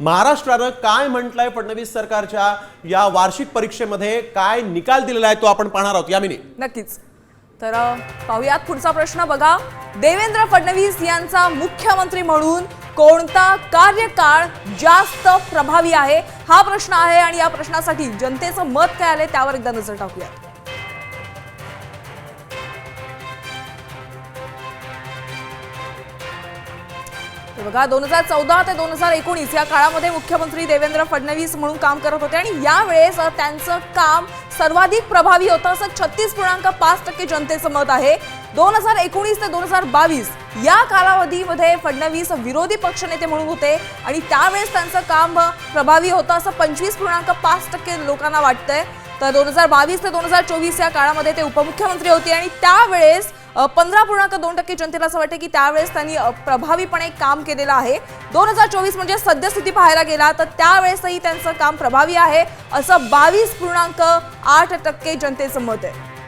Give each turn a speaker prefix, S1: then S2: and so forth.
S1: महाराष्ट्रानं काय म्हटलंय फडणवीस सरकारच्या या वार्षिक परीक्षेमध्ये काय निकाल दिलेला आहे तो आपण पाहणार आहोत. यामिनी
S2: नक्कीच. तर पाहूयात पाहुयात पुढचा प्रश्न बघा. देवेंद्र फडणवीस यांचा मुख्यमंत्री म्हणून कोणता कार्यकाळ जास्त प्रभावी आहे? हा प्रश्न आहे आणि या प्रश्नासाठी जनतेचं मत काय आले त्यावर एकदा नजर टाकूयात. बघा दोन हजार चौदा ते दोन हजार एकोणीस या काळामध्ये मुख्यमंत्री देवेंद्र फडणवीस म्हणून काम करत होते आणि यावेळेस त्यांचं काम सर्वाधिक प्रभावी होतं असं छत्तीस पूर्णांक पाच टक्के जनतेचं मत आहे. दोन हजार एकोणीस ते दोन हजार बावीस या कालावधीमध्ये फडणवीस विरोधी पक्षनेते म्हणून होते आणि त्यावेळेस त्यांचं काम प्रभावी होतं असं पंचवीस पूर्णांक पाच टक्के लोकांना वाटतंय. तर दोन हजार बावीस ते दोन हजार चोवीस या काळामध्ये ते उपमुख्यमंत्री होते आणि त्यावेळेस पंधरा पूर्णांक दोन टक्के जनतेला असं वाटतं की त्यावेळेस त्यांनी प्रभावीपणे काम केलेलं आहे. दोन हजार चोवीस म्हणजे सद्यस्थिती पाहायला गेला तर त्यावेळेसही त्यांचं काम प्रभावी आहे असं बावीस पूर्णांक आठ टक्के जनतेचं मत आहे.